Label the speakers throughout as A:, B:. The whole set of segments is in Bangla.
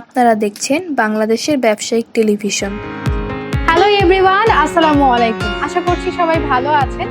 A: আপনারা দেখছেন বাংলাদেশের ব্যবসায়িক টেলিভিশন।
B: হ্যালো এভরিওয়ান আসসালামু আলাইকুম। আশা করছি সবাই ভালো আছেন।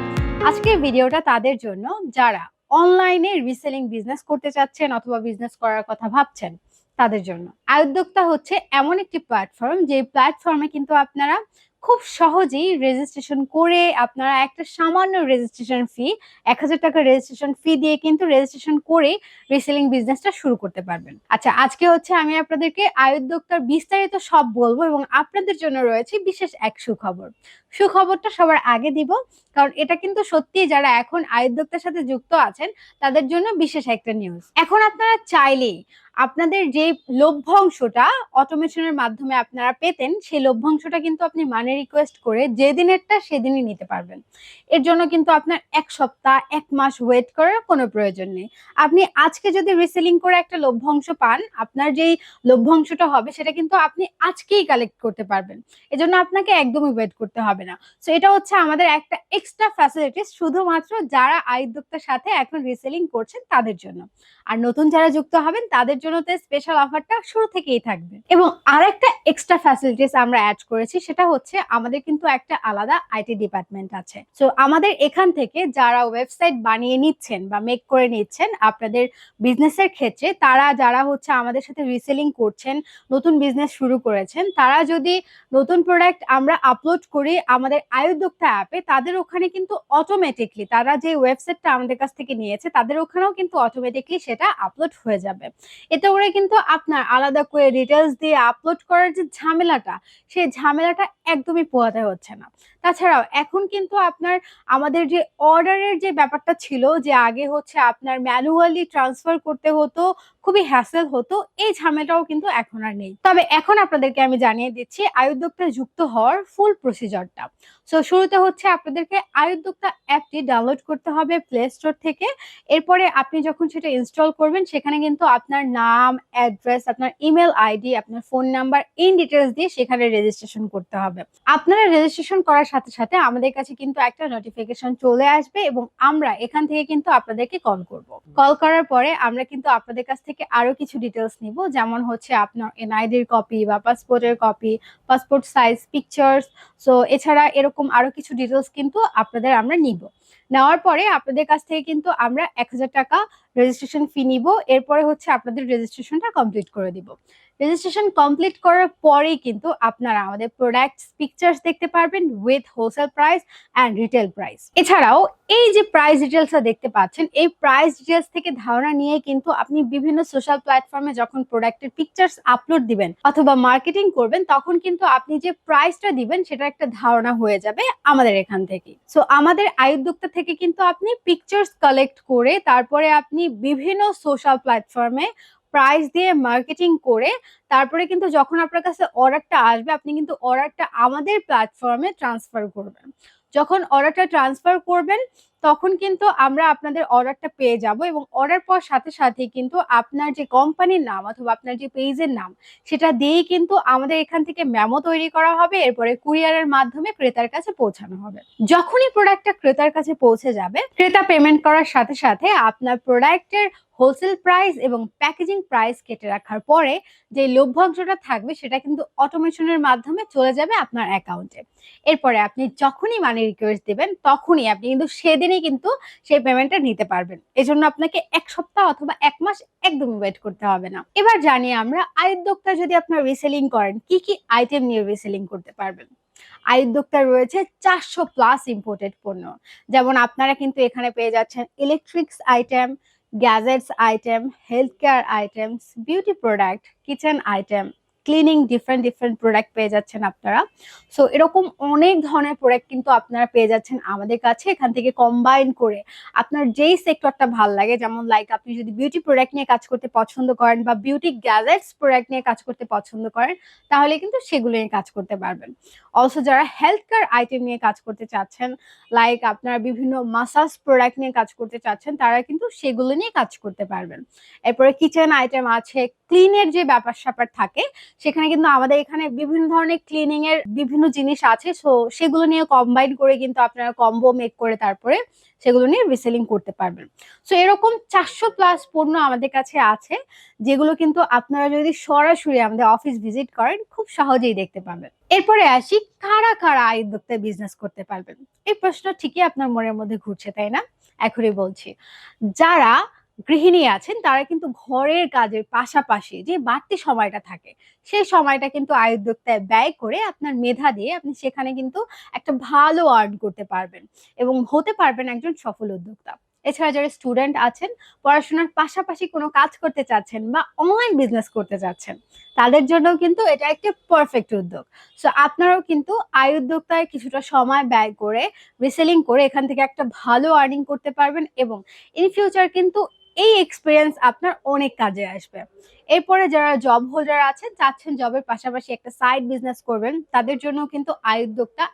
B: আজকের ভিডিওটা তাদের জন্য যারা অনলাইনে রিসেলিং বিজনেস করতে চাচ্ছেন অথবা বিজনেস করার কথা ভাবছেন, তাদের জন্য। আয়োদ্যোক্তা হচ্ছে এমন একটি প্ল্যাটফর্ম যে প্ল্যাটফর্মে কিন্তু আপনারা খুব সহজেই রেজিস্ট্রেশন করে আপনারা একটা সামান্য রেজিস্ট্রেশন ফি এক হাজার টাকা রেজিস্ট্রেশন ফি দিয়ে কিন্তু রেজিস্ট্রেশন করে রিসেলিং বিজনেসটা শুরু করতে পারবেন। আচ্ছা আজকে হচ্ছে আমি আপনাদেরকে আয়োদ্যোক্তার বিস্তারিত সব বলব এবং আপনাদের জন্য রয়েছে বিশেষ এক সুখবর। সুখবরটা সবার আগে দিব, কারণ এটা কিন্তু সত্যি যারা এখন আয়োদ্যোক্তার সাথে যুক্ত আছেন, তাদের জন্য বিশেষ একটা নিউজ এখন আপনারা চাইলেই আপনাদের যে লভ্যাংশটা অটোমেশনের মাধ্যমে আপনারা পেতেন, সেই লভ্যাংশটা কিন্তু আপনি মানে রিকোয়েস্ট করে যেদিনেরটা সেদিনই নিতে পারবেন। এর জন্য কিন্তু আপনার এক সপ্তাহ, এক মাস ওয়েট করার কোনো প্রয়োজন নেই। আপনি আজকে যদি রিসেলিং করে একটা লভ্যাংশ পান, আপনার যেই লভ্যাংশটা হবে সেটা কিন্তু আপনি আজকেই কালেক্ট করতে পারবেন। এজন্য আপনাকে একদমই ওয়েট করতে হবে না। সো এটা হচ্ছে আমাদের একটা এক্সট্রা ফ্যাসিলিটিস শুধুমাত্র যারা আয়োদ্যোক্তার সাথে এখন রিসেলিং করছেন তাদের জন্য। আর নতুন যারা যুক্ত হবেন, তাদের জন্য তো স্পেশাল অফারটা শুরু থেকেই থাকবে। এবং আরেকটা এক্সট্রা ফ্যাসিলিটিস আমরা অ্যাড করেছি, সেটা হচ্ছে আমাদের কিন্তু একটা আলাদা আইটি ডিপার্টমেন্ট আছে। সো আমাদের এখান থেকে যারা ওয়েবসাইট বানিয়ে নিচ্ছেন বা মেক করে নিচ্ছেন আপনাদের বিজনেসের ক্ষেত্রে, তারা যারা হচ্ছে আমাদের সাথে রিসেলিং করছেন, নতুন বিজনেস শুরু করেছেন, তারা যদি নতুন প্রোডাক্ট আমরা আপলোড করি আমাদের আয়োদ্যোক্তা অ্যাপে, তাদের ওখানে কিন্তু অটোমেটিকলি তারা যে ওয়েবসাইটটা আমাদের কাছ থেকে নিয়েছে, তাদের ওখানেও কিন্তু অটোমেটিকলি সেটা আপলোড হয়ে যাবে। এতে করে কিন্তু আপনার আলাদা করে ডিটেলস দিয়ে আপলোড করার যে ঝামেলাটা, সেই ঝামেলাটা একদমই পোয়াতে হচ্ছে না। তাছাড়াও এখন কিন্তু আপনার, আমাদের যে অর্ডারের যে ব্যাপারটা ছিল যে আগে হচ্ছে আপনার ম্যানুয়ালি ট্রান্সফার করতে হতো খুবই হ্যাসেল হতো, এই ঝামেলাটাও কিন্তু এখন আর নেই। তবে এখন আপনাদেরকে আমি জানিয়ে দিচ্ছি আয়োদ্যোক্তা যুক্ত হওয়ার ফুল প্রসিজারটা সো শুরুতে হচ্ছে আপনাদেরকে আয়োদ্যোক্তা অ্যাপটি ডাউনলোড করতে হবে প্লে স্টোর থেকে। এরপরে আপনি যখন সেটা ইনস্টল করবেন, সেখানে কিন্তু আপনার নাম অ্যাড্রেস আপনার ইমেল আইডি আপনার ফোন নাম্বার ইন ডিটেলস দিয়ে সেখানে রেজিস্ট্রেশন করতে হবে। আপনারা রেজিস্ট্রেশন করার সাথে সাথে আমাদের কাছে কিন্তু একটা নোটিফিকেশন চলে আসবে এবং আমরা এখান থেকে কিন্তু আপনাদেরকে কল করব। কল করার পরে আমরা কিন্তু আপনাদের কাছ থেকে আরও কিছু ডিটেলস নিব। যেমন হচ্ছে আপনার এনআইডির কপি বা পাসপোর্টের copy passport size pictures so এছাড়া এরকম আরও কিছু ডিটেলস কিন্তু আপনাদের আমরা নিব। নেওয়ার পরে আপনাদের কাছ থেকে কিন্তু আমরা এক হাজার টাকা রেজিস্ট্রেশন ফি নিব, এরপরে হচ্ছে আপনাদের রেজিস্ট্রেশনটা কমপ্লিট করে দিব। রেজিস্ট্রেশন কমপ্লিট করার পরেই কিন্তু আপনারা আমাদের প্রোডাক্টস পিকচার্স দেখতে পারবেন with wholesale price and retail price এছাড়াও এই যে প্রাইস ডিটেলসটা দেখতে পাচ্ছেন, এই প্রাইস ডিটেলস থেকে ধারণা নিয়ে কিন্তু আপনি বিভিন্ন সোশ্যাল প্ল্যাটফর্মে যখন প্রোডাক্টের পিকচার্স আপলোড দিবেন অথবা মার্কেটিং করবেন, তখন কিন্তু আপনি যে প্রাইসটা দিবেন সেটা একটা ধারণা হয়ে যাবে আমাদের এখান থেকে সো আমাদের আয়ুদ্যোক্তা থেকে কিন্তু আপনি পিকচার্স কালেক্ট করে তারপরে আপনি বিভিন্ন সোশ্যাল প্ল্যাটফর্মে প্রাইস দিয়ে মার্কেটিং করে তারপরে কিন্তু যখন আপনার কাছে অর্ডারটা আসবে, আপনি কিন্তু অর্ডারটা আমাদের প্ল্যাটফর্মে ট্রান্সফার করবেন। যখন অর্ডারটা ট্রান্সফার করবেন তখন কিন্তু আমরা আপনাদের অর্ডারটা পেয়ে যাব এবং অর্ডার পাওয়ার সাথে সাথে কিন্তু আপনার যে কোম্পানির নাম অথবা আপনার যে পেজের নাম, সেটা দিয়েই কিন্তু আমাদের এখান থেকে মেমো তৈরি করা হবে, এরপরে কুরিয়ারের মাধ্যমে ক্রেতার কাছে পৌঁছানো হবে। যখনই প্রোডাক্টটা ক্রেতার কাছে পৌঁছে যাবে, ক্রেতা পেমেন্ট করার সাথে সাথে আপনার প্রোডাক্টের হোলসেল প্রাইস এবং প্যাকেজিং প্রাইস কেটে রাখার পরে যে লভ্যাংশটা থাকবে, সেটা কিন্তু অটোমেশনের মাধ্যমে চলে যাবে আপনার অ্যাকাউন্টে এরপরে আপনি যখনই মানি রিকোয়েস্ট দেবেন, তখনই আপনি কিন্তু সেদিনই কিন্তু সেই পেমেন্টটা নিতে পারবেন। এজন্য আপনাকে এক সপ্তাহ অথবা এক মাস একদমই ওয়েট করতে হবে না। এবার জানি আমরা আয়োদ্যোক্তা যদি আপনার রিসেলিং করেন, কি কি আইটেম নিয়ে রিসেলিং করতে পারবেন? আয়োদ্যোক্তা রয়েছে চারশো প্লাস ইম্পোর্টেড পণ্য। যেমন আপনারা কিন্তু এখানে পেয়ে যাচ্ছেন electrics item gadgets item health care items beauty product kitchen item cleaning different different product পেয়ে যাচ্ছেন আপনারা। সো এরকম অনেক ধরনের প্রোডাক্ট কিন্তু আপনারা পেয়ে যাচ্ছেন আমাদের কাছে এখান থেকে কম্বাইন করে। আপনার যেই সেক্টরটা ভালো লাগে, যেমন লাইক আপনি যদি বিউটি প্রোডাক্ট নিয়ে কাজ করতে পছন্দ করেন বা বিউটি গ্যাজেটস প্রোডাক্ট নিয়ে কাজ করতে পছন্দ করেন, তাহলে কিন্তু সেগুলো নিয়ে কাজ করতে পারবেন। অলসো যারা হেলথ কেয়ার আইটেম নিয়ে কাজ করতে চাচ্ছেন লাইক আপনারা বিভিন্ন মাসাজ প্রোডাক্ট নিয়ে কাজ করতে চাচ্ছেন, তারা কিন্তু সেগুলো নিয়ে কাজ করতে পারবেন। এরপরে কিচেন আইটেম আছে ক্লিনের যে ব্যাপার স্যাপার থাকে, সেখানে কিন্তু আমাদের এখানে বিভিন্ন ধরনের ক্লিনিং এর বিভিন্ন জিনিস আছে। সো সেগুলো নিয়ে কম্বাইন করে কিন্তু আপনারা কম্বো মেক করে তারপরে সেগুলো নিয়ে রিসেলিং করতে পারবেন। সো এরকম চারশো প্লাস পণ্য আমাদের কাছে আছে, যেগুলো কিন্তু আপনারা যদি সরাসরি আমাদের অফিস ভিজিট করেন, খুব সহজেই দেখতে পাবেন। এরপরে আসি, কারা কারা আয় উদ্যোক্তায় বিজনেস করতে পারবেন? এই প্রশ্ন ঠিকই আপনার মনের মধ্যে ঘুরছে, তাই না? এখনই বলছি। যারা গৃহিণী আছেন, তারা কিন্তু ঘরের কাজের পাশাপাশি যে বাড়তি সময়টা থাকে, সেই সময়টা কিন্তু আয় উদ্যোক্তায় ব্যয় করে আপনার মেধা দিয়ে আপনি সেখানে কিন্তু একটা ভালো আর্ন করতে পারবেন এবং হতে পারবেন একজন সফল উদ্যোক্তা। এছাড়া যারা স্টুডেন্ট আছেন, পড়াশোনার পাশাপাশি কোনো কাজ করতে চাচ্ছেন বা অনলাইন বিজনেস করতে চাচ্ছেন, তাদের জন্য কিন্তু এটা একটা পারফেক্ট উদ্যোগ। সো আপনারাও কিন্তু আয় উদ্যোক্তায় কিছুটা সময় ব্যয় করে রিসেলিং করে এখান থেকে একটা ভালো আর্নিং করতে পারবেন এবং ইন ফিউচার কিন্তু এই এক্সপিরিয়েন্স আপনার অনেক কাজে আসবে। এরপরে যারা জব হোল্ডার আছেন, চাচ্ছেন জবের পাশাপাশি একটা সাইড বিজনেস করবেন, তাদের জন্য কিন্তু আয়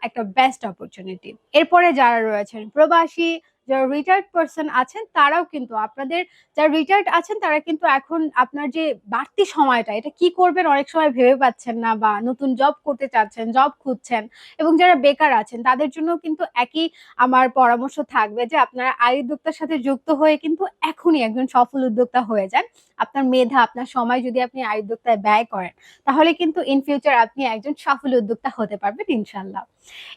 B: একটা বেস্ট অপরচুনিটি এরপরে যারা রয়েছেন, প্রবাসী যারা রিটায়ার্ড পার্সন আছেন, তারাও কিন্তু আপনাদের, যারা রিটায়ার্ড আছেন, তারা কিন্তু এখন আপনার যে বাড়তি সময়টা, এটা কি করবেন অনেক সময় ভেবে পাচ্ছেন না বা নতুন জব করতে চাচ্ছেন জব খুঁজছেন এবং যারা বেকার আছেন, তাদের জন্য কিন্তু একই আমার পরামর্শ থাকবে যে আপনারা আয় উদ্যোক্তার সাথে যুক্ত হয়ে কিন্তু এখনই একজন সফল উদ্যোক্তা হয়ে যান। আপনার মেধা, আপনার সময় যদি আপনি আয় উদ্যোক্তায় ব্যয় করেন, তাহলে কিন্তু ইন ফিউচার আপনি একজন সফল উদ্যোক্তা হতে পারবেন ইনশাল্লাহ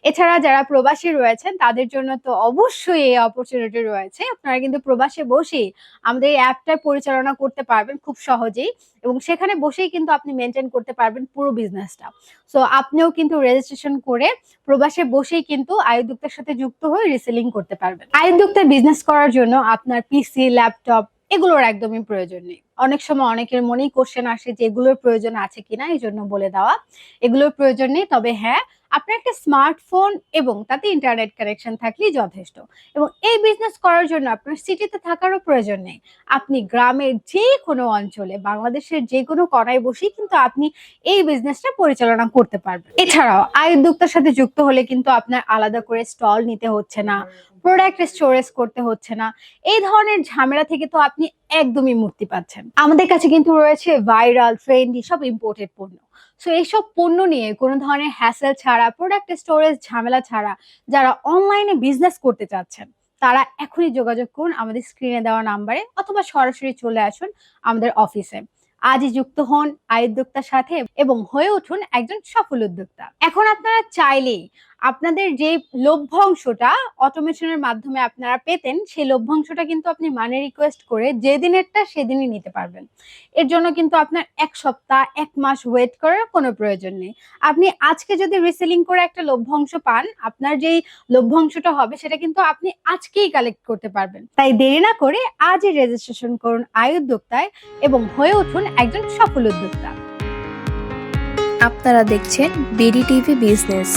B: এছাড়া যারা প্রবাসী রয়েছেন, তাদের জন্য তো অবশ্যই এই অপরচুনিটি রয়েছে, আপনারা কিন্তু প্রবাসে বসেই আমাদের এই অ্যাপটা পরিচালনা করতে পারবেন খুব সহজেই এবং সেখানে বসেই কিন্তু আপনি মেনটেন করতে পারবেন পুরো বিজনেসটা সো আপনিও কিন্তু রেজিস্ট্রেশন করে প্রবাসে বসেই কিন্তু আয়োদ্যোক্তার সাথে যুক্ত হয়ে রিসেলিং করতে পারবেন। আয়োদ্যোক্তার বিজনেস করার জন্য আপনার পিসি ল্যাপটপ এগুলোর একদমই প্রয়োজন নেই। অনেক সময় অনেকের মনেই কোশ্চেন আসে যে এগুলোর প্রয়োজন আছে কিনা, এই জন্য বলে দেওয়া। এগুলোর প্রয়োজন নেই, তবে হ্যাঁ আপনার একটা স্মার্টফোন এবং তাতে ইন্টারনেট কানেকশন থাকলেই যথেষ্ট। এবং এই বিজনেস করার জন্য আপনার সিটিতে থাকারও প্রয়োজন নেই। আপনি গ্রামের যে কোনো অঞ্চলে, বাংলাদেশের যে কোনো কড়ায় বসেই কিন্তু আপনি এই বিজনেসটা পরিচালনা করতে পারবেন। এছাড়াও আয় উদ্যোক্তার সাথে যুক্ত হলে কিন্তু আপনার আলাদা করে স্টল নিতে হচ্ছে না প্রোডাক্ট স্টোরেজ করতে হচ্ছে না। এই ধরনের ঝামেলা থেকে তো আপনি একদমই মুক্তি পাচ্ছেন। আমাদের কাছে কিন্তু রয়েছে ভাইরাল ট্রেন্ডি সব ইম্পোর্টেড পণ্য। সো এইসব পণ্য নিয়ে কোনো ধরনের হ্যাসেল ছাড়া প্রোডাক্ট স্টোরেজ ঝামেলা ছাড়া যারা অনলাইনে বিজনেস করতে চাচ্ছেন, তারা এখনই যোগাযোগ করুন আমাদের স্ক্রিনে দেওয়া নাম্বারে অথবা সরাসরি চলে আসুন আমাদের অফিসে আজই যুক্ত হন আয় উদ্যোক্তার সাথে এবং হয়ে উঠুন একজন সফল উদ্যোক্তা। এখন আপনারা চাইলেই আপনাদের যে লভ্যাংশটা অটোমেশনের মাধ্যমে আপনারা পেতেন, সেই লভ্যাংশটা কিন্তু আপনি মানে রিকোয়েস্ট করে যেদিনেরটা সেদিনই নিতে পারবেন। এর জন্য কিন্তু আপনার এক সপ্তাহ, এক মাস ওয়েট করার কোনো প্রয়োজন নেই। আপনি আজকে যদি রিসেলিং করে একটা লভ্যাংশ পান, আপনার যেই লভ্যাংশটা হবে, সেটা কিন্তু আপনি আজকেই কালেক্ট করতে পারবেন। তাই দেরি না করে আজই রেজিস্ট্রেশন করুন আয় উদ্যোক্তায় এবং হয়ে উঠুন একজন সফল উদ্যোক্তা।
A: আপনারা দেখছেন বিডি টিভি বিজনেস